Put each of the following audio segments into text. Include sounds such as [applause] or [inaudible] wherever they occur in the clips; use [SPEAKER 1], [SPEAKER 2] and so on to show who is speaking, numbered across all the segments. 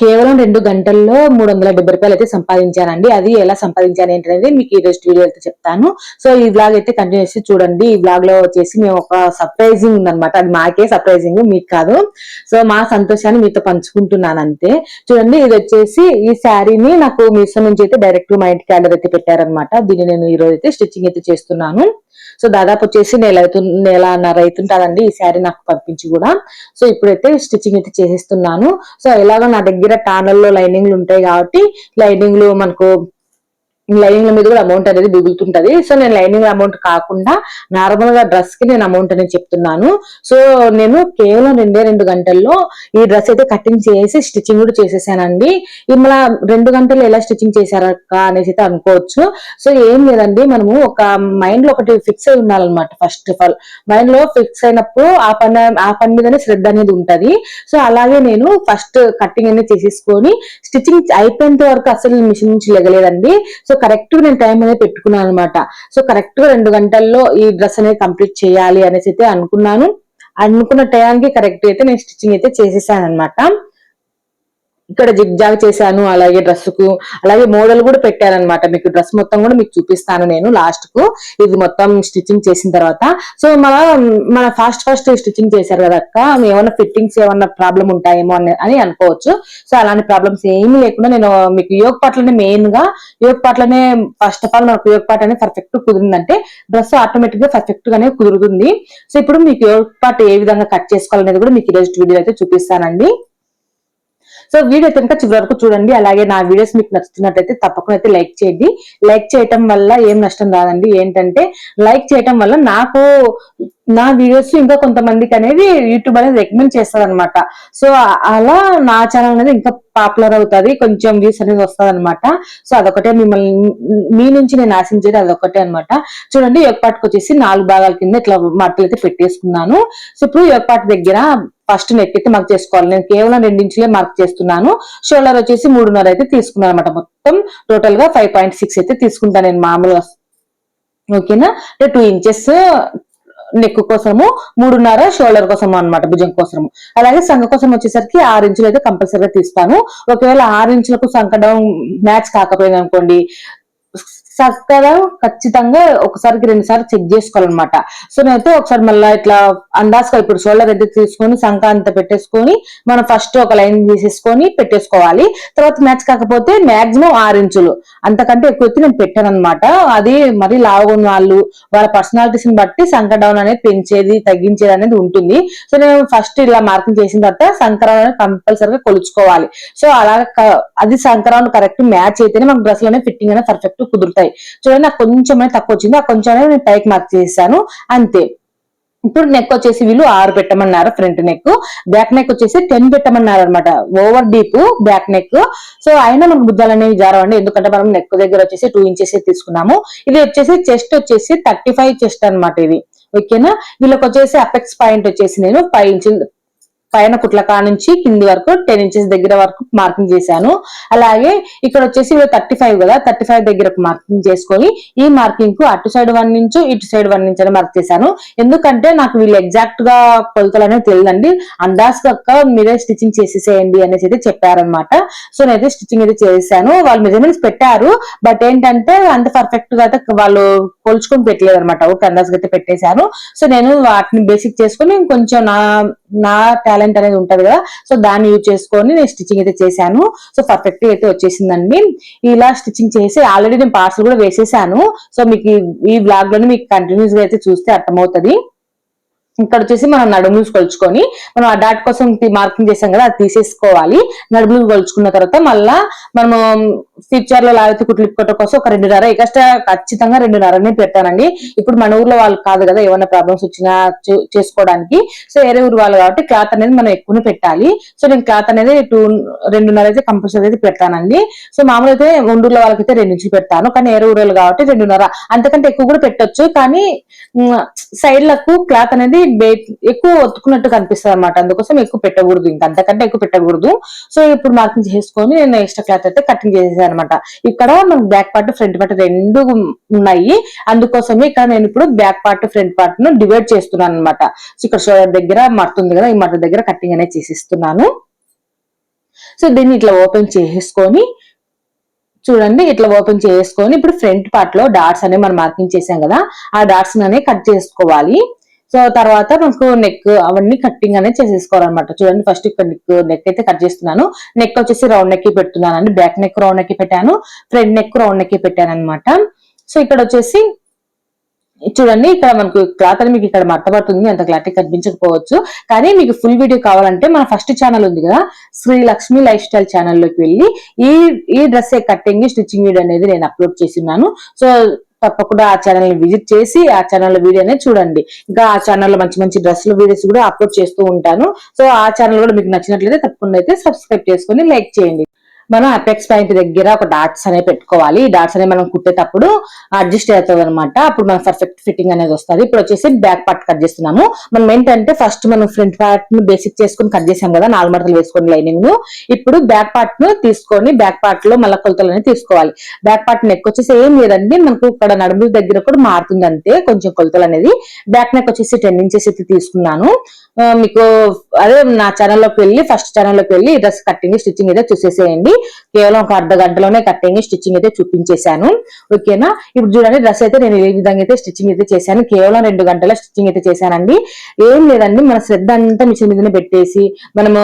[SPEAKER 1] కేవలం రెండు గంటల్లో మూడు వందల డెబ్బై రూపాయలు అయితే సంపాదించానండి. అది ఎలా సంపాదించాను ఏంటనేది మీకు ఈ రోజు వీడియో అయితే చెప్తాను. సో ఈ బ్లాగ్ అయితే కంటిన్యూ చేసి చూడండి. ఈ బ్లాగ్లో వచ్చేసి మేము ఒక సర్ప్రైజింగ్ ఉందన్నమాట. అది మాకే సర్ప్రైజింగ్ మీకు కాదు. సో మా సంతోషాన్ని మీతో పంచుకుంటున్నాను అంతే చూడండి ఇది వచ్చేసి ఈ శారీని నాకు మీసో నుంచి అయితే డైరెక్ట్ మా ఇంటికి ఆర్డర్ అయితే పెట్టారనమాట దీన్ని నేను ఈ రోజు అయితే స్టిచ్చింగ్ అయితే చేస్తున్నాను. సో దాదాపు వచ్చేసి నెల అవుతు నెలన్నర అవుతుంటుందండి ఈ శారీ నాకు పంపించి కూడా. సో ఇప్పుడైతే స్టిచ్చింగ్ అయితే చేసేస్తున్నాను. సో ఎలాగో నా దగ్గర టానల్లో లైనింగ్లు ఉంటాయి కాబట్టి లైనింగ్లు మనకు లైనింగ్ల మీద కూడా అమౌంట్ అనేది మిగులుతుంటది. సో నేను లైనింగ్ అమౌంట్ కాకుండా నార్మల్గా డ్రెస్కి నేను అమౌంట్ అనేది చెప్తున్నాను. సో నేను కేవలం రెండే రెండు గంటల్లో ఈ డ్రెస్ అయితే కటింగ్ చేసి స్టిచ్చింగ్ కూడా చేసేసానండి. ఇలా రెండు గంటలు ఎలా స్టిచ్చింగ్ చేశారక్క అనేసి అయితే అనుకోవచ్చు. సో ఏం లేదండి. మనము ఒక మైండ్లో ఒకటి ఫిక్స్ అయి ఉండాలన్నమాట ఫస్ట్ ఆఫ్ ఆల్ మైండ్లో ఫిక్స్ అయినప్పుడు ఆ పని ఆ పని మీదనే శ్రద్ధ అనేది ఉంటది. సో అలాగే నేను ఫస్ట్ కటింగ్ అనేది చేసేసుకొని స్టిచ్చింగ్ అయిపోయేంత వరకు అసలు మిషన్ నుంచి లెగలేదండి. సో కరెక్ట్గా నేను టైం అనేది పెట్టుకున్నాను అనమాట సో కరెక్ట్గా రెండు గంటల్లో ఈ డ్రెస్ అనేది కంప్లీట్ చేయాలి అనేసి అయితే అనుకున్నాను. అనుకున్న టైంకి కరెక్ట్ అయితే నేను స్టిచ్చింగ్ అయితే చేసేసాను అనమాట ఇక్కడ జిగ్జాగ్ చేశాను అలాగే డ్రెస్కు అలాగే మోడల్ కూడా పెట్టారనమాట. మీకు డ్రెస్ మొత్తం కూడా మీకు చూపిస్తాను నేను లాస్ట్కు. ఇది మొత్తం స్టిచ్చింగ్ చేసిన తర్వాత. సో మన మన ఫాస్ట్ ఫాస్ట్ స్టిచ్చింగ్ చేశారు కదా అక్క? ఏమైనా ఫిట్టింగ్స్ ఏమన్నా ప్రాబ్లం ఉంటాయేమో అని అని అనుకోవచ్చు. సో అలాంటి ప్రాబ్లమ్స్ ఏమీ లేకుండా నేను మీకు యోగ పాటలనే మెయిన్గా యోగ పాటలనే ఫస్ట్ ఆఫ్ ఆల్ మనకు యోగ పాట అనేది పర్ఫెక్ట్ కుదిరిందంటే డ్రెస్ ఆటోమేటిక్గా పర్ఫెక్ట్ గానే కుదురుతుంది. సో ఇప్పుడు మీకు యోగ పాట ఏ విధంగా కట్ చేసుకోవాలనేది కూడా మీకు ఈ రోజు వీడియో అయితే చూపిస్తానండి. సో వీడియో కనుక చివరి వరకు చూడండి. అలాగే నా వీడియోస్ మీకు నచ్చుతున్నట్లయితే తప్పకుండా అయితే లైక్ చేయండి. లైక్ చేయటం వల్ల ఏం నష్టం రాదండి. ఏంటంటే లైక్ చేయటం వల్ల నాకు నా వీడియోస్ ఇంకా కొంతమందికి అనేది యూట్యూబ్ అనేది రికమెండ్ చేస్తారనమాట సో అలా నా ఛానల్ అనేది ఇంకా పాపులర్ అవుతుంది. కొంచెం వ్యూస్ అనేది వస్తుంది అనమాట సో అదొకటే మిమ్మల్ని మీ నుంచి నేను ఆశించేది అదొకటే అనమాట చూడండి పాటకు వచ్చేసి నాలుగు భాగాల కింద ఇట్లా మట్టలు అయితే పెట్టేసుకున్నాను. సో ఇప్పుడు పాట దగ్గర ఫస్ట్ నెక్ అయితే మార్క్ చేసుకోవాలి. నేను కేవలం రెండించులే మార్క్ చేస్తున్నాను. షోల్డర్ వచ్చేసి మూడున్నర అయితే తీసుకున్నాను అనమాట మొత్తం టోటల్గా ఫైవ్ పాయింట్ సిక్స్ అయితే తీసుకుంటాను నేను మామూలుగా. ఓకేనా? టూ ఇంచెస్ నెక్ కోసము మూడున్నర షోల్డర్ కోసము అన్నమాట భుజం కోసము. అలాగే సంఖ కోసం వచ్చేసరికి ఆరు ఇంచులు అయితే కంపల్సరీగా తీస్తాను. ఒకవేళ ఆరు ఇంచులకు సంకడం మ్యాచ్ కాకపోయింది అనుకోండి చక్కగా ఖచ్చితంగా ఒకసారికి రెండు సార్లు చెక్ చేసుకోవాలన్నమాట. సో నేనైతే ఒకసారి మళ్ళీ ఇట్లా అందాజుగా ఇప్పుడు షోల్డర్ అయితే తీసుకొని సంఖ పెట్టేసుకొని మనం ఫస్ట్ ఒక లైన్ తీసేసుకొని పెట్టేసుకోవాలి. తర్వాత మ్యాచ్ కాకపోతే మాక్సిమం ఆరు ఇంచులు. అంతకంటే ఎక్కువ ఎత్తి నేను పెట్టాను అనమాట అది మరి లావుగా ఉన్న వాళ్ళు వాళ్ళ పర్సనాలిటీస్ని బట్టి సంఖ డౌన్ అనేది పెంచేది తగ్గించేది అనేది ఉంటుంది. సో నేను ఫస్ట్ ఇలా మార్కింగ్ చేసిన తర్వాత సంక్రమణ అనేది కంపల్సరీగా కొలుచుకోవాలి. సో అలా అది సంక్రమణ కరెక్ట్ మ్యాచ్ అయితేనే మనకు డ్రెస్ అనేది ఫిట్టింగ్ అనేది పర్ఫెక్ట్ కుదురుతాయి. చూడండి నాకు కొంచెం తక్కువ వచ్చింది. ఆ కొంచెం నేను పైకి మార్క్ చేశాను. అంతే. ఇప్పుడు నెక్ వచ్చేసి వీళ్ళు ఆరు పెట్టమన్నారు ఫ్రంట్ నెక్ బ్యాక్ నెక్ వచ్చేసి టెన్ పెట్టమన్నారు అనమాట over deep back neck so అయినా మనకు బుద్ధాలు అనేవి జారవండి. ఎందుకంటే మనం నెక్ దగ్గర వచ్చేసి టూ ఇంచెస్ తీసుకున్నాము. ఇది వచ్చేసి చెస్ట్ వచ్చేసి థర్టీ ఫైవ్ చెస్ట్ అనమాట ఇది ఓకేనా వీళ్ళకి వచ్చేసి అపెక్స్ పాయింట్ వచ్చేసి నేను ఫైవ్ ఇంచులు పైన కుట్లకా నుంచి కింది వరకు టెన్ ఇంచెస్ దగ్గర వరకు మార్కింగ్ చేశాను. అలాగే ఇక్కడ వచ్చేసి థర్టీ ఫైవ్ కదా థర్టీ ఫైవ్ దగ్గర మార్కింగ్ చేసుకొని ఈ మార్కింగ్కు అటు సైడ్ వన్ ఇంచు ఇటు సైడ్ వన్ ఇంచ్ అని మార్క్ చేశాను. ఎందుకంటే నాకు వీళ్ళు ఎగ్జాక్ట్గా కొలతలు అనేది తెలియదండి. అందాజ్ కక్క మీరే స్టిచ్చింగ్ చేసేసేయండి అనేసి అయితే చెప్పారనమాట సో నేనైతే స్టిచ్చింగ్ అయితే చేశాను వాళ్ళు మెజర్మెంట్స్ పెట్టారు. బట్ ఏంటంటే అంత పర్ఫెక్ట్గా అయితే వాళ్ళు కొలుచుకొని పెట్టలేదు అనమాట ఓకే అందాజ్ అయితే పెట్టేశాను. సో నేను వాటిని బేసిక్ చేసుకొని కొంచెం నా నా టాలెంట్ అనేది ఉంటది కదా. సో దాన్ని యూజ్ చేసుకొని నేను స్టిచ్చింగ్ అయితే చేశాను. సో పర్ఫెక్ట్ అయితే వచ్చేసిందండి. ఇలా స్టిచ్చింగ్ చేసి ఆల్రెడీ నేను పార్సల్ కూడా వేసేసాను. సో మీకు ఈ బ్లాగ్లోనే మీకు కంటిన్యూస్గా అయితే చూస్తే అర్థమవుతుంది. ఇక్కడ వచ్చేసి మనం నడుములు కొలుచుకొని మనం ఆ డాట్ కోసం మార్కింగ్ చేసాం కదా అది తీసేసుకోవాలి. నడుములు కొలుచుకున్న తర్వాత మళ్ళా మనము ఫ్యూచర్లో లాగితే కుట్లిప్పుకోవటం కోసం ఒక రెండున్నర ఎక్స్ట్రా ఖచ్చితంగా రెండున్నరనే పెట్టానండి ఇప్పుడు మన ఊర్లో వాళ్ళు కాదు కదా ఏమైనా ప్రాబ్లమ్స్ వచ్చినా చేసుకోవడానికి. సో వేరే ఊరు వాళ్ళు కాబట్టి క్లాత్ అనేది మనం ఎక్కువనే పెట్టాలి. సో నేను క్లాత్ అనేది టూ రెండున్నర అయితే కంపల్సరీ అయితే పెడతానండి. సో మామూలు అయితే ఉండూరులో వాళ్ళకైతే రెండు నుంచి పెడతాను. కానీ వేరే ఊరు కాబట్టి రెండున్నర అంతకంటే ఎక్కువ కూడా పెట్టొచ్చు. కానీ సైడ్లకు క్లాత్ అనేది ఎక్కువ ఒత్తుకున్నట్టు కనిపిస్తుంది అనమాట అందుకోసం ఎక్కువ పెట్టకూడదు. ఇంకా అంతకంటే ఎక్కువ పెట్టకూడదు. సో ఇప్పుడు మార్కింగ్ చేసుకొని నేను ఎక్స్ట్రా క్లాత్ అయితే కటింగ్ చేసేసాను అనమాట ఇక్కడ మనకు బ్యాక్ పార్ట్ ఫ్రంట్ పార్ట్ రెండు ఉన్నాయి. అందుకోసమే ఇక్కడ నేను ఇప్పుడు బ్యాక్ పార్ట్ ఫ్రంట్ పార్ట్ను డివైడ్ చేస్తున్నాను అనమాట సో ఇక్కడ షోల్డర్ దగ్గర మడుతుంది కదా ఈ మడత దగ్గర కటింగ్ అనేది చేసిస్తున్నాను. సో దీన్ని ఇట్లా ఓపెన్ చేసేసుకొని చూడండి ఇట్లా ఓపెన్ చేసుకొని ఇప్పుడు ఫ్రంట్ పార్ట్లో డాట్స్ అనేవి మనం మార్కింగ్ చేసాం కదా ఆ డాట్స్ అనేవి కట్ చేసుకోవాలి. సో తర్వాత మనకు నెక్ అవన్నీ కట్టింగ్ అనేది చేసేసుకోవాలన్నమాట. చూడండి ఫస్ట్ ఇక్కడ నెక్ నెక్ అయితే కట్ చేస్తున్నాను. నెక్ వచ్చేసి రౌండ్ నెక్ పెడుతున్నాను అండి బ్యాక్ నెక్ రౌండ్ నెక్ పెట్టాను. ఫ్రంట్ నెక్ రౌండ్ నెక్ పెట్టాను అనమాట సో ఇక్కడ వచ్చేసి చూడండి ఇక్కడ మనకు క్లాత్ అని మీకు ఇక్కడ మట్టబడుతుంది అంత క్లారిటీ కనిపించకపోవచ్చు. కానీ మీకు ఫుల్ వీడియో కావాలంటే మన ఫస్ట్ ఛానల్ ఉంది కదా శ్రీ లక్ష్మి లైఫ్ స్టైల్ ఛానల్లోకి వెళ్ళి ఈ ఈ డ్రెస్ కట్టింగ్ స్టిచ్చింగ్ వీడియో అనేది నేను అప్లోడ్ చేస్తున్నాను. సో తప్పకుండా ఆ ఛానల్ని విజిట్ చేసి ఆ ఛానల్ వీడియో అనేది చూడండి. ఇంకా ఆ ఛానల్లో మంచి మంచి డ్రెస్సులు వీడియోస్ కూడా అప్లోడ్ చేస్తూ ఉంటాను. సో ఆ ఛానల్ కూడా మీకు నచ్చినట్లయితే తప్పకుండా అయితే సబ్స్క్రైబ్ చేసుకొని లైక్ చేయండి. మనం అపెక్స్ పాయింట్ దగ్గర ఒక డాట్స్ అనేవి పెట్టుకోవాలి. ఈ డాట్స్ అనేవి మనం కుట్టేటప్పుడు అడ్జస్ట్ అవుతుంది అనమాట అప్పుడు మనం పర్ఫెక్ట్ ఫిట్టింగ్ అనేది వస్తుంది. ఇప్పుడు వచ్చేసి బ్యాక్ పార్ట్ కట్ చేస్తున్నాము. మనం ఏంటంటే ఫస్ట్ మనం ఫ్రంట్ పార్ట్ను బేసిక్ చేసుకుని కట్ చేసాం కదా నాలుగు మడతలు వేసుకొని లైనింగ్ ఇప్పుడు బ్యాక్ పార్ట్ను తీసుకొని బ్యాక్ పార్ట్లో మళ్ళీ కొలతలు అనేది తీసుకోవాలి. బ్యాక్ పార్ట్ నెక్ వచ్చేసి ఏం లేదండి. మనకు ఇక్కడ నడుము దగ్గర కూడా మారుతుంది అంతే. కొంచెం కొలతలు అనేది. బ్యాక్ నెక్ వచ్చేసి టెన్ ఇంచెస్ అయితే తీసుకున్నాను. మీకు అదే నా ఛానల్లోకి వెళ్ళి ఫస్ట్ ఛానల్లోకి వెళ్ళి డ్రెస్ కట్టింగ్ స్టిచ్చింగ్ అయితే చూసేసేయండి. కేవలం ఒక అర్ధ గంటలోనే కట్టింగ్ స్టిచ్చింగ్ అయితే చూపించేశాను. ఓకేనా ఇప్పుడు చూడండి డ్రెస్ అయితే నేను ఏ విధంగా అయితే స్టిచ్చింగ్ అయితే చేశాను కేవలం రెండు గంటల స్టిచ్చింగ్ అయితే చేశానండి. ఏం లేదండి మన శ్రద్ధ అంతా మిషన్ మీదనే పెట్టేసి మనము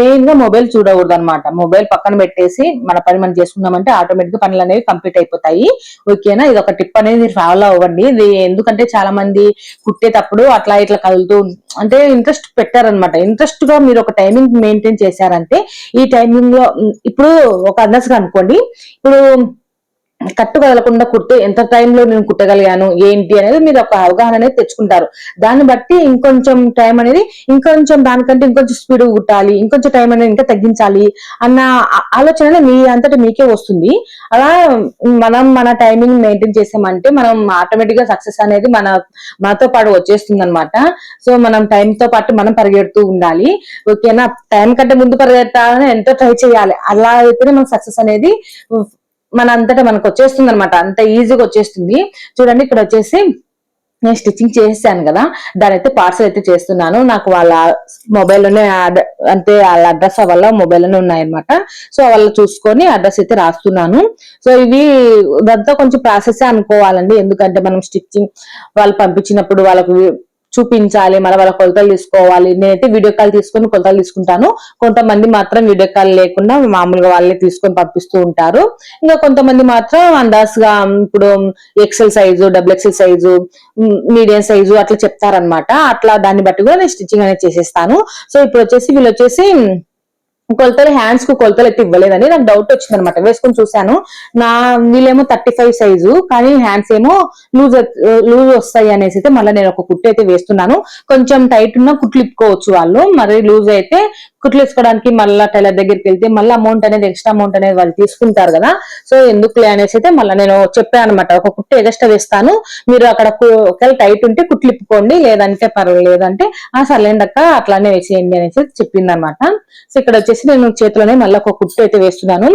[SPEAKER 1] మెయిన్గా మొబైల్ చూడకూడదు అనమాట మొబైల్ పక్కన పెట్టేసి మన పని మనం చేసుకున్నామంటే ఆటోమేటిక్గా పనులు అనేవి కంప్లీట్ అయిపోతాయి. ఓకేనా ఇది ఒక టిప్ అనేది మీరు ఫాలో అవ్వండి. ఇది ఎందుకంటే చాలా మంది కుట్టేటప్పుడు అట్లా ఇట్లా కదులుతూ అంటే ఇంట్రెస్ట్ పెట్టారనమాట ఇంట్రెస్ట్గా మీరు ఒక టైమింగ్ మెయింటైన్ చేశారంటే ఈ టైమింగ్లో ఇప్పుడు ఒక అందస్గా అనుకోండి. ఇప్పుడు కట్టు కదలకుండా కుట్టు ఎంత టైంలో నేను కుట్టగలిగాను? ఏంటి అనేది మీరు ఒక అవగాహన అనేది తెచ్చుకుంటారు. దాన్ని బట్టి ఇంకొంచెం టైం అనేది ఇంకొంచెం దానికంటే ఇంకొంచెం స్పీడ్ కుట్టాలి ఇంకొంచెం టైం అనేది ఇంకా తగ్గించాలి అన్న ఆలోచన మీ అంతటా మీకే వస్తుంది. అలా మనం మన టైమింగ్ మెయింటైన్ చేసామంటే మనం ఆటోమేటిక్గా సక్సెస్ అనేది మన మనతో పాటు వచ్చేస్తుంది అనమాట సో మనం టైం తో పాటు మనం పరిగెడుతూ ఉండాలి. ఓకేనా టైం కంటే ముందు పరిగెత్తాలని ఎంతో ట్రై చేయాలి. అలా అయితేనే మనకు సక్సెస్ అనేది మన అంతటా మనకు వచ్చేస్తుంది అనమాట అంత ఈజీగా వచ్చేస్తుంది. చూడండి ఇక్కడ వచ్చేసి నేను స్టిచ్చింగ్ చేసాను కదా. దాని అయితే పార్సల్ అయితే చేస్తున్నాను. నాకు వాళ్ళ మొబైల్లోనే అంటే వాళ్ళ అడ్రస్ వాళ్ళ మొబైల్లోనే ఉన్నాయన్నమాట. సో వాళ్ళు చూసుకొని అడ్రస్ అయితే రాస్తున్నాను. సో ఇవి ఇదంతా కొంచెం ప్రాసెస్ అనుకోవాలండి. ఎందుకంటే మనం స్టిచ్చింగ్ వాళ్ళు పంపించినప్పుడు వాళ్ళకు చూపించాలి మళ్ళీ వాళ్ళ కొలతలు తీసుకోవాలి. నేనైతే వీడియో కాల్ తీసుకొని కొలతలు తీసుకుంటాను. కొంతమంది మాత్రం వీడియో కాల్ లేకుండా మామూలుగా వాళ్ళే తీసుకొని పంపిస్తూ ఉంటారు. ఇంకా కొంతమంది మాత్రం అందాస్గా ఇప్పుడు XL size double XL size medium size అట్లా చెప్తారనమాట అట్లా దాన్ని బట్టి కూడా నేను స్టిచ్చింగ్ అనేది చేసేస్తాను. సో ఇప్పుడు వచ్చేసి వీళ్ళు వచ్చేసి కొలతలు హ్యాండ్స్కు కొలతలు అయితే ఇవ్వలేదని నాకు డౌట్ వచ్చింది అనమాట వేసుకొని చూశాను. నా వీళ్ళేమో థర్టీ ఫైవ్ సైజు కానీ హ్యాండ్స్ ఏమో లూజ్ లూజ్ వస్తాయి అనేసి అయితే మళ్ళీ నేను ఒక కుట్టు అయితే వేస్తున్నాను. కొంచెం టైట్ ఉన్న కుట్లు ఇప్పుకోవచ్చు వాళ్ళు. మరి లూజ్ అయితే కుట్లు వేసుకోవడానికి మళ్ళీ టైలర్ దగ్గరికి వెళ్తే మళ్ళీ అమౌంట్ అనేది ఎక్స్ట్రా అమౌంట్ అనేది వాళ్ళు తీసుకుంటారు కదా. సో ఎందుకులే అనేసి అయితే మళ్ళీ నేను చెప్పాను అనమాట ఒక కుట్టు ఎక్స్ట్రా వేస్తాను. మీరు అక్కడ ఒకవేళ టైట్ ఉంటే కుట్లు ఇప్పుకోండి. లేదంటే పర్వాలేదు అంటే ఆ సర్లేండక్క అట్లానే వేసేయండి అనేసి చెప్పింది అనమాట సో ఇక్కడ వచ్చేసి నేను చేతిలోనే మళ్ళీ ఒక కుట్టు అయితే వేస్తున్నాను.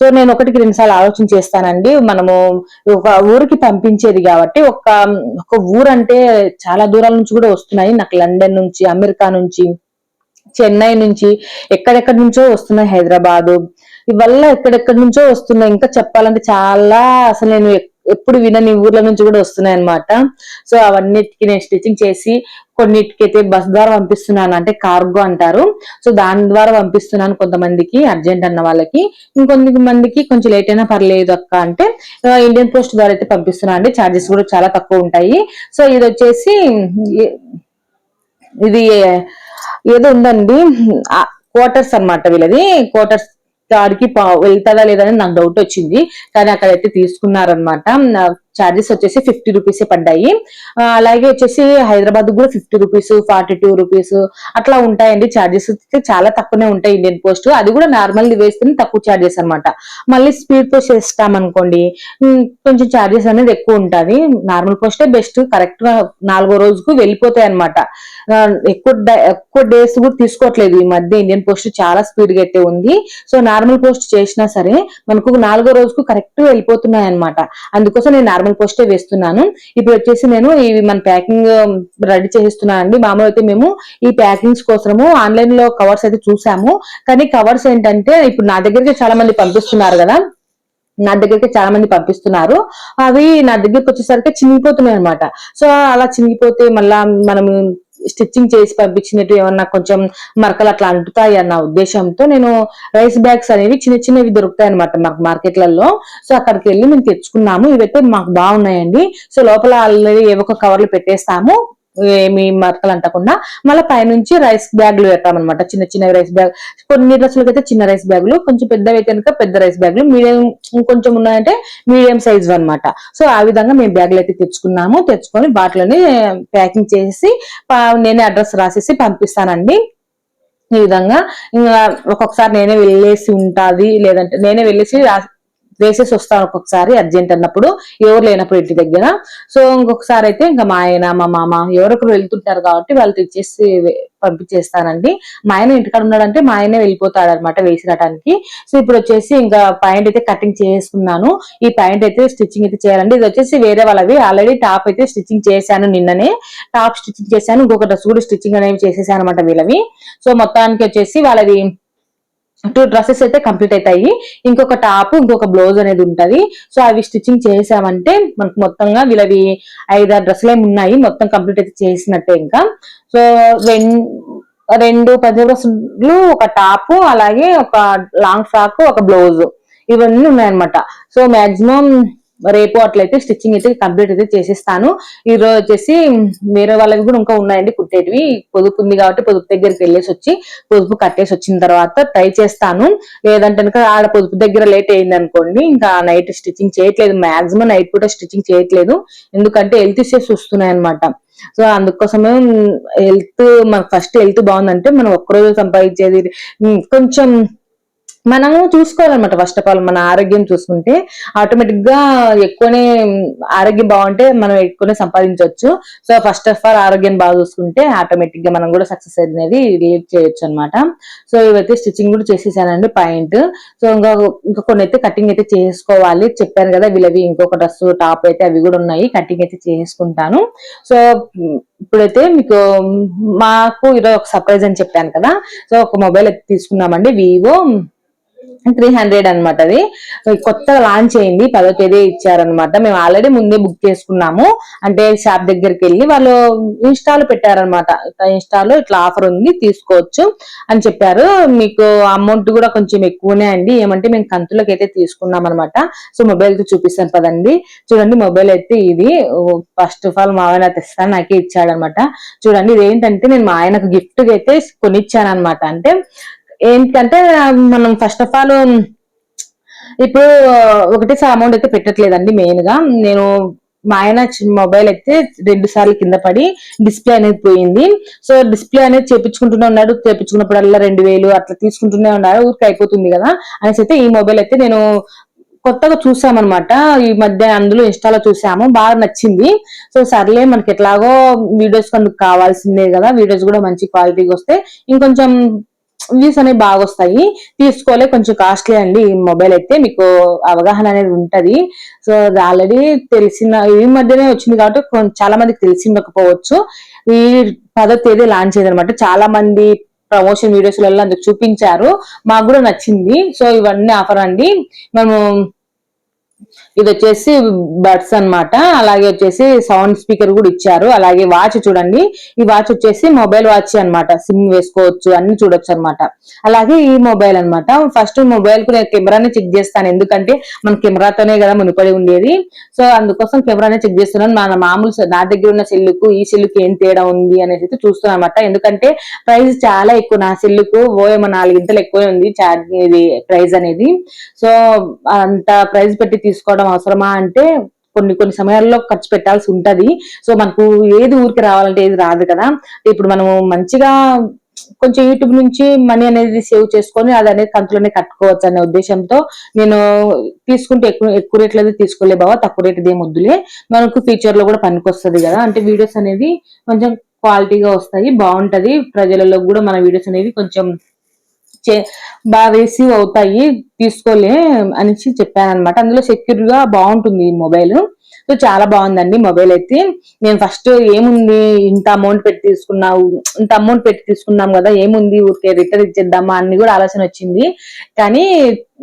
[SPEAKER 1] సో నేను ఒకటికి రెండు సార్లు ఆలోచన చేస్తానండి. మనము ఒక ఊరికి పంపించేది కాబట్టి ఒక ఒక ఊరు అంటే చాలా దూరాల నుంచి కూడా వస్తున్నాయి. నాకు లండన్ నుంచి అమెరికా నుంచి చెన్నై నుంచి ఎక్కడెక్కడి నుంచో వస్తున్నాయి హైదరాబాదు. ఇవల్ల ఎక్కడెక్కడి నుంచో వస్తున్నాయి ఇంకా చెప్పాలంటే చాలా అసలు నేను ఎప్పుడు వినని ఊర్ల నుంచి కూడా వస్తున్నాయి అన్నమాట సో అవన్నిటికి నేను స్టిచ్చింగ్ చేసి కొన్నిటికి అయితే బస్ ద్వారా పంపిస్తున్నాను. అంటే కార్గో అంటారు. సో దాని ద్వారా పంపిస్తున్నాను కొంతమందికి అర్జెంట్ అన్న వాళ్ళకి. ఇంకొంత మందికి కొంచెం లేట్ అయినా పర్లేదు అక్క అంటే ఇండియన్ పోస్ట్ ద్వారా అయితే పంపిస్తున్నాను అండి. ఛార్జెస్ కూడా చాలా తక్కువ ఉంటాయి. సో ఇది వచ్చేసి ఇది ఏదో ఉందండి క్వార్టర్స్ అన్నమాట వీళ్ళది. క్వార్టర్స్ కాడికి వెళ్తాదా లేదని నాకు డౌట్ వచ్చింది. కానీ అక్కడైతే తీసుకున్నారనమాట చార్జెస్ వచ్చేసి ఫిఫ్టీ రూపీస్ పడ్డాయి. అలాగే వచ్చేసి హైదరాబాద్ కూడా fifty rupees forty two rupees అట్లా ఉంటాయండి చార్జెస్ చాలా తక్కువనే ఉంటాయి ఇండియన్ పోస్ట్ అది కూడా నార్మల్ వేస్తే తక్కువ చార్జెస్ అన్నమాట. మళ్ళీ స్పీడ్ పోస్ట్ చేస్తామనుకోండి కొంచెం చార్జెస్ అనేది ఎక్కువ ఉంటుంది. నార్మల్ పోస్టే బెస్ట్ కరెక్ట్గా నాలుగో రోజుకు వెళ్ళిపోతాయి అనమాట ఎక్కువ ఎక్కువ డేస్ కూడా తీసుకోవట్లేదు ఈ మధ్య ఇండియన్ పోస్ట్ చాలా స్పీడ్గా అయితే ఉంది. సో నార్మల్ పోస్ట్ చేసినా సరే మనకు నాలుగో రోజుకు కరెక్ట్ వెళ్ళిపోతున్నాయి అనమాట అందుకోసం నేను నార్మల్ నార్మల్ పోస్టే వేస్తున్నాను. ఇప్పుడు వచ్చేసి నేను ఇవి మన ప్యాకింగ్ రెడీ చేస్తున్నాను అండి. మామూలు అయితే మేము ఈ ప్యాకింగ్స్ కోసము ఆన్లైన్లో కవర్స్ అయితే చూసాము. కానీ కవర్స్ ఏంటంటే ఇప్పుడు నా దగ్గరికి చాలా మంది పంపిస్తున్నారు కదా. నా దగ్గరికి చాలా మంది పంపిస్తున్నారు. అవి నా దగ్గరికి వచ్చేసరికి చినిగిపోతున్నాయి అనమాట సో అలా చినిగిపోతే మళ్ళా మనం స్టిచ్చింగ్ చేసి పంపించినట్టు ఏమన్నా కొంచెం మరకలు అట్లా అంటుతాయి అన్న ఉద్దేశంతో నేను రైస్ బ్యాగ్స్ అనేవి చిన్న చిన్నవి దొరుకుతాయి అనమాట మాకు మార్కెట్లలో. సో అక్కడికి వెళ్ళి మేము తెచ్చుకున్నాము. ఇవైతే మాకు బాగున్నాయండి. సో లోపల ఆల్రెడీ ఏవో కవర్లు పెట్టేస్తాము. ఏమి మరకలు అంటకుండా మళ్ళీ పైనుంచి రైస్ బ్యాగ్లు పెట్టామన్నమాట చిన్న చిన్న రైస్ బ్యాగ్ కొన్ని డ్రెస్సులకి అయితే చిన్న రైస్ బ్యాగులు కొంచెం పెద్దవి అయితే కనుక పెద్ద రైస్ బ్యాగులు మీడియం ఇంకొంచెం ఉన్నాయంటే మీడియం సైజ్ అన్నమాట. సో ఆ విధంగా మేము బ్యాగులు అయితే తెచ్చుకున్నాము. తెచ్చుకొని వాటిలోని ప్యాకింగ్ చేసి పా- నేనే అడ్రస్ రాసేసి పంపిస్తానండి. ఈ విధంగా ఇంకా ఒక్కొక్కసారి నేనే వెళ్ళేసి ఉంటుంది. లేదంటే నేనే వెళ్ళేసి వేసేసి వస్తాను ఒక్కొక్కసారి అర్జెంట్ అన్నప్పుడు ఎవరు లేనప్పుడు ఇంటి దగ్గర. సో ఇంకొకసారి అయితే ఇంకా మా ఆయన మా మామ ఎవరొకరు వెళ్తుంటారు కాబట్టి వాళ్ళు తెచ్చేసి పంపించేస్తానండి మా ఆయన ఇంటికాడ ఉన్నాడంటే మా ఆయనే వెళ్ళిపోతాడు అనమాట వేసినటానికి. సో ఇప్పుడు వచ్చేసి ఇంకా పాయింట్ అయితే కటింగ్ చేసుకున్నాను ఈ పాయింట్ అయితే స్టిచ్చింగ్ అయితే చేయాలండి. ఇది వచ్చేసి వేరే వాళ్ళవి. ఆల్రెడీ టాప్ అయితే స్టిచ్చింగ్ చేశాను నిన్ననే. టాప్ స్టిచ్చింగ్ చేశాను. ఇంకొక డ్రెస్ కూడా స్టిచ్చింగ్ అనేవి చేసేసాను అనమాట వీళ్ళవి. సో మొత్తానికి వచ్చేసి వాళ్ళవి టూ డ్రెస్సెస్ అయితే కంప్లీట్ అవుతాయి. ఇంకొక టాప్ ఇంకొక బ్లౌజ్ అనేది ఉంటది. సో అవి స్టిచ్చింగ్ చేసామంటే మనకు మొత్తంగా వీళ్ళవి ఐదారు డ్రెస్సులు ఏమి ఉన్నాయి. మొత్తం కంప్లీట్ అయితే చేసినట్టే ఇంకా. సో రెండు పెద్ద డ్రెస్సులు ఒక టాప్ అలాగే ఒక లాంగ్ ఫ్రాక్ ఒక బ్లౌజ్ ఇవన్నీ ఉన్నాయన్నమాట. సో మాక్సిమం రేపు అట్లయితే స్టిచ్చింగ్ అయితే కంప్లీట్ అయితే చేసేస్తాను. ఈరోజు వచ్చేసి వేరే వాళ్ళకి కూడా ఇంకా ఉన్నాయండి కుట్టేటివి. పొదుపు ఉంది కాబట్టి పొదుపు దగ్గరికి వెళ్ళేసి వచ్చి పొదుపు కట్టేసి వచ్చిన తర్వాత ట్రై చేస్తాను. లేదంటే ఇంకా ఆడ పొదుపు దగ్గర లేట్ అయింది అనుకోండి ఇంకా నైట్ స్టిచ్చింగ్ చేయట్లేదు. మాక్సిమం నైట్ పూట స్టిచ్చింగ్ చేయట్లేదు. ఎందుకంటే హెల్త్ ఇష్యూస్ వస్తున్నాయి అనమాట సో అందుకోసమే హెల్త్ మన ఫస్ట్ హెల్త్ బాగుందంటే మనం ఒక్కరోజు సంపాదించేది కొంచెం మనము చూసుకోవాలన్నమాట. ఫస్ట్ ఆఫ్ ఆల్ మన ఆరోగ్యం చూసుకుంటే ఆటోమేటిక్గా ఎక్కువనే ఆరోగ్యం బాగుంటే మనం ఎక్కువనే సంపాదించవచ్చు. సో ఫస్ట్ ఆఫ్ ఆల్ ఆరోగ్యం బాగా చూసుకుంటే ఆటోమేటిక్గా మనం కూడా సక్సెస్ అనేది రిలేట్ చేయొచ్చు అనమాట సో ఇవైతే స్టిచ్చింగ్ కూడా చేసేసానండి పాయింట్ సో ఇంకా ఇంకా కొన్ని అయితే కటింగ్ అయితే చేసుకోవాలి. చెప్పాను కదా వీళ్ళవి ఇంకొక డ్రెస్ టాప్ అయితే అవి కూడా ఉన్నాయి. కటింగ్ అయితే చేసుకుంటాను. సో ఇప్పుడైతే మీకు మాకు ఈరోజు ఒక సర్ప్రైజ్ అని చెప్పాను కదా. సో ఒక మొబైల్ అయితే తీసుకున్నామండి వివో త్రీ హండ్రెడ్ అనమాట అది. కొత్తగా లాంచ్ అయింది. పదో తేదీ ఇచ్చారనమాట మేము ఆల్రెడీ ముందే బుక్ చేసుకున్నాము. అంటే షాప్ దగ్గరికి వెళ్ళి వాళ్ళు ఇన్స్టాల్ పెట్టారనమాట ఇన్స్టాలో ఇట్లా ఆఫర్ ఉంది తీసుకోవచ్చు అని చెప్పారు. మీకు అమౌంట్ కూడా కొంచెం ఎక్కువనే అండి. ఏమంటే మేము కంతులకు అయితే తీసుకున్నాం అనమాట సో మొబైల్తో చూపిస్తాను పదండి. చూడండి మొబైల్ అయితే ఇది. ఫస్ట్ ఆఫ్ ఆల్ మా ఆయన తెస్తాను నాకే ఇచ్చాడనమాట చూడండి ఇది ఏంటంటే నేను మా ఆయనకు గిఫ్ట్ అయితే కొనిచ్చాను అనమాట అంటే ఏంటంటే మనం ఫస్ట్ ఆఫ్ ఆల్ ఇప్పుడు ఒకటేసారి అమౌంట్ అయితే పెట్టట్లేదండి మెయిన్గా. నేను మా ఆయన మొబైల్ అయితే రెండు సార్లు కింద పడి డిస్ప్లే అనేది పోయింది. సో డిస్ప్లే అనేది చేపించుకుంటూనే ఉన్నాడు. చేపించుకున్నప్పుడల్లా రెండు వేలు అట్లా తీసుకుంటూనే ఉన్నాడు. ఊరికి అయిపోతుంది కదా. అనేసి అయితే ఈ మొబైల్ అయితే నేను కొత్తగా చూసామన్నమాట. ఈ మధ్య అందులో ఇన్స్టాలో చూసాము. బాగా నచ్చింది. సో సర్లే మనకి ఎట్లాగో వీడియోస్ అందుకు కావాల్సిందే కదా. వీడియోస్ కూడా మంచి క్వాలిటీగా వస్తే ఇంకొంచెం వ్యూస్ అనేవి బాగా వస్తాయి తీసుకోలే కొంచెం కాస్ట్లీ అండి ఈ మొబైల్ అయితే. మీకు అవగాహన అనేది ఉంటది. సో అది ఆల్రెడీ తెలిసిన ఈ మధ్యనే వచ్చింది కాబట్టి కొం- చాలా మందికి తెలిసి ఉండకపోవచ్చు ఈ పదో తేదీ లాంచ్ అయింది అనమాట చాలా మంది ప్రమోషన్ వీడియోస్లలో అందుకు చూపించారు. మాకు కూడా నచ్చింది. సో ఇవన్నీ ఆఫర్ అండి. మనము ఇది వచ్చేసి బడ్స్ అన్నమాట. అలాగే వచ్చేసి సౌండ్ స్పీకర్ కూడా ఇచ్చారు. అలాగే వాచ్ చూడండి. ఈ వాచ్ వచ్చేసి మొబైల్ వాచ్ అన్నమాట. సిమ్ వేసుకోవచ్చు అన్ని చూడొచ్చు అన్నమాట. అలాగే ఈ మొబైల్ అన్నమాట. ఫస్ట్ మొబైల్కు నేను కెమెరాని చెక్ చేస్తాను. ఎందుకంటే మన కెమెరాతోనే కదా మునిపడి ఉండేది. సో అందుకోసం కెమెరానే చెక్ చేస్తున్నాను. మన మామూలు నా దగ్గర ఉన్న సెల్లుకు ఈ సెల్లుకి ఏం తేడా ఉంది అనేసి అయితే చూస్తున్నాను అనమాట ఎందుకంటే ప్రైస్ చాలా ఎక్కువ. నా సెల్లుకు ఓ నాలుగింతలు ఎక్కువే ఉంది చార్జ్ ఇది ప్రైస్ అనేది. సో అంత ప్రైస్ పెట్టి తీసుకోవడం అవసరమా అంటే కొన్ని కొన్ని సమయాల్లో ఖర్చు పెట్టాల్సి ఉంటది. సో మనకు ఏది ఊరికి రావాలంటే ఏది రాదు కదా. ఇప్పుడు మనము మంచిగా కొంచెం యూట్యూబ్ నుంచి మనీ అనేది సేవ్ చేసుకొని అది అనేది కంతులోనే కట్టుకోవచ్చు అనే ఉద్దేశంతో నేను తీసుకుంటే ఎక్కువ ఎక్కువ రేట్లు అది తీసుకోలే బావా తక్కువ రేట్ ఏం వద్దులే. మనకు ఫ్యూచర్లో కూడా పనికొస్తుంది కదా. అంటే వీడియోస్ అనేది కొంచెం క్వాలిటీగా వస్తాయి బాగుంటది. ప్రజలలో కూడా మన వీడియోస్ అనేవి కొంచెం చే- బాగా రిసీవ్ అవుతాయి తీసుకోలే అనేసి చెప్పాను అనమాట అందులో సెక్యూర్గా బాగుంటుంది ఈ మొబైల్. సో చాలా బాగుందండి మొబైల్ అయితే. నేను ఫస్ట్ ఏముంది ఇంత అమౌంట్ పెట్టి తీసుకున్నావు ఇంత అమౌంట్ పెట్టి తీసుకున్నాం కదా ఏముంది ఊరికే రిటర్న్ ఇచ్చేద్దామా అని కూడా ఆలోచన వచ్చింది. కానీ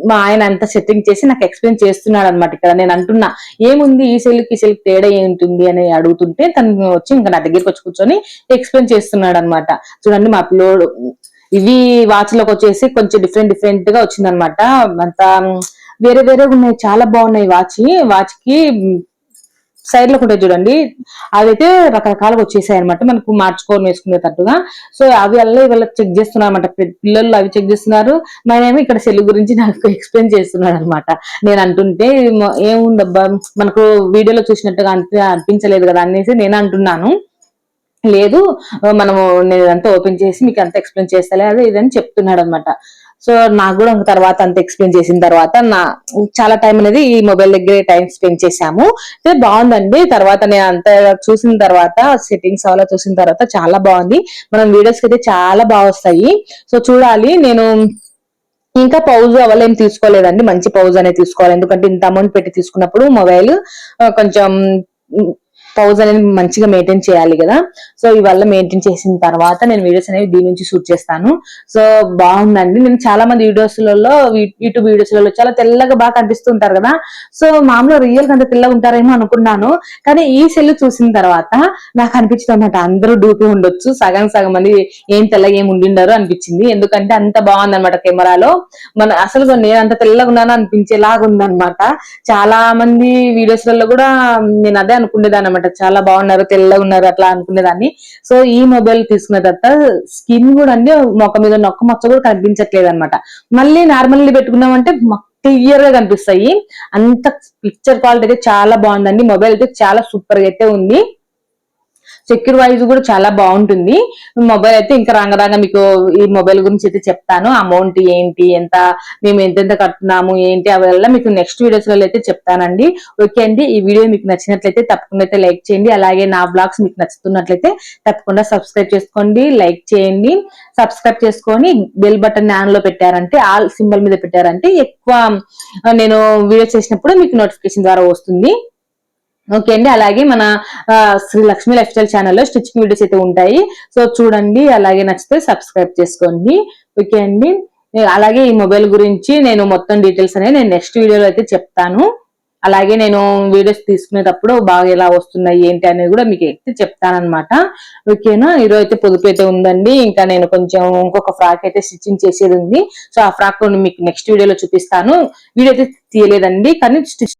[SPEAKER 1] మా ఆయన అంత సెట్టింగ్ చేసి నాకు ఎక్స్ప్లెయిన్ చేస్తున్నాడు అనమాట ఇక్కడ. నేను అంటున్నా ఏముంది ఈ సెల్కి సెల్ తేడా ఏంటుంది అని అడుగుతుంటే తను వచ్చి ఇంకా నా దగ్గరికి వచ్చి కూర్చొని ఎక్స్ప్లెయిన్ చేస్తున్నాడు అనమాట చూడండి మా పిల్లోడు ఇవి వాచ్లోకి వచ్చేసి కొంచెం డిఫరెంట్ డిఫరెంట్గా వచ్చిందనమాట అంత వేరే వేరే ఉన్నాయి. చాలా బాగున్నాయి వాచ్. వాచ్కి సైడ్లో ఉంటాయి చూడండి. అదైతే రకరకాలుగా వచ్చేసాయి అనమాట మనకు మార్చుకొని వేసుకునేటట్టుగా. సో అవి వల్ల ఇవాళ చెక్ చేస్తున్నారు అనమాట పిల్లలు అవి చెక్ చేస్తున్నారు. మనమేమో ఇక్కడ సెల్ గురించి నాకు [laughs] ఎక్స్ప్లెయిన్ చేస్తున్నాడు అనమాట నేను అంటుంటే ఏముందబ్బా మనకు వీడియోలో చూసినట్టుగా అనిపించలేదు కదా అనేసి నేను అంటున్నాను. లేదు మనము నేను ఇదంతా ఓపెన్ చేసి మీకు అంత ఎక్స్ప్లెయిన్ చేస్తలే అదే ఇదని చెప్తున్నాడు అనమాట సో నాకు కూడా తర్వాత అంత ఎక్స్ప్లెయిన్ చేసిన తర్వాత నా చాలా టైం అనేది ఈ మొబైల్ దగ్గరే టైం స్పెండ్ చేశాము. అయితే బాగుందండి. తర్వాత నేను అంత చూసిన తర్వాత సెట్టింగ్స్ అలా చూసిన తర్వాత చాలా బాగుంది. మనం వీడియోస్కి అయితే చాలా బాగా వస్తాయి. సో చూడాలి. నేను ఇంకా పౌజ్ అవ్వలేం తీసుకోలేదండి. మంచి పౌజ్ అనేది తీసుకోవాలి. ఎందుకంటే ఇంత అమౌంట్ పెట్టి తీసుకున్నప్పుడు మొబైల్ కొంచెం పౌజ్ అనేది మంచిగా మెయింటైన్ చేయాలి కదా. సో ఇవల్ల మెయింటైన్ చేసిన తర్వాత నేను వీడియోస్ అనేవి దీని నుంచి షూట్ చేస్తాను. సో బాగుందండి. నేను చాలా మంది వీడియోస్లలో యూట్యూబ్ వీడియోస్లలో చాలా తెల్లగా బాగా కనిపిస్తుంటారు కదా. సో మామూలుగా రియల్గా అంత తెల్లగా ఉంటారేమో అనుకున్నాను. కానీ ఈ సెల్ చూసిన తర్వాత నాకు అనిపించింది అనమాట అందరూ డూపి ఉండొచ్చు. సగం సగం మంది ఏం తెల్లగా ఏం ఉండిండారు అనిపించింది. ఎందుకంటే అంత బాగుందన్నమాట కెమెరాలో. మన అసలు నేను అంత తెల్లగా ఉన్నాను అనిపించేలాగా ఉందన్నమాట. చాలా మంది వీడియోస్లలో కూడా నేను అదే అనుకునేదాన్ని అనమాట చాలా బాగున్నారు తెల్లగా ఉన్నారు అట్లా అనుకునేదాన్ని. సో ఈ మొబైల్ తీసుకున్న తర్వాత స్కిన్ కూడా అండి మొక్క మీద నొక్క మచ్చ కూడా కనిపించట్లేదు అనమాట మళ్ళీ నార్మల్లీ పెట్టుకున్నామంటే క్లియర్గా కనిపిస్తాయి. అంత పిక్చర్ క్వాలిటీ అయితే చాలా బాగుందండి. మొబైల్ అయితే చాలా సూపర్గా అయితే ఉంది. సెక్యూర్ వైజ్ కూడా చాలా బాగుంటుంది. మొబైల్ అయితే ఇంకా రంగరంగ మీకు ఈ మొబైల్ గురించి అయితే చెప్తాను. అమౌంట్ ఏంటి ఎంత మేము ఎంతెంత కడుతున్నాము ఏంటి అవల్ల మీకు నెక్స్ట్ వీడియోస్లో అయితే చెప్తానండి. ఓకే అండి ఈ వీడియో మీకు నచ్చినట్లయితే తప్పకుండా అయితే లైక్ చేయండి. అలాగే నా బ్లాగ్స్ మీకు నచ్చుతున్నట్లయితే తప్పకుండా సబ్స్క్రైబ్ చేసుకోండి లైక్ చేయండి. సబ్స్క్రైబ్ చేసుకొని బెల్ బటన్ ఆన్లో పెట్టారంటే ఆల్ సింబల్ మీద పెట్టారంటే ఎక్కువ నేను వీడియో చేసినప్పుడు మీకు నోటిఫికేషన్ ద్వారా వస్తుంది. ఓకే అండి. అలాగే మన శ్రీ లక్ష్మీ లైఫ్ స్టైల్ ఛానల్లో స్టిచ్చింగ్ వీడియోస్ అయితే ఉంటాయి. సో చూడండి అలాగే నచ్చితే సబ్స్క్రైబ్ చేసుకోండి. ఓకే అండి. అలాగే ఈ మొబైల్ గురించి నేను మొత్తం డీటెయిల్స్ అనేవి నేను నెక్స్ట్ వీడియోలో అయితే చెప్తాను. అలాగే నేను వీడియోస్ తీసుకునేటప్పుడు బాగా ఎలా వస్తున్నాయి ఏంటి అనేది కూడా మీకు అయితే చెప్తానన్నమాట. ఓకేనా? ఈరోజు అయితే పొదుపు అయితే ఉందండి. ఇంకా నేను కొంచెం ఇంకొక ఫ్రాక్ అయితే స్టిచ్చింగ్ చేసేది ఉంది. సో ఆ ఫ్రాక్ మీకు నెక్స్ట్ వీడియోలో చూపిస్తాను. వీడియో అయితే తీయలేదండి కానీ స్టిచ్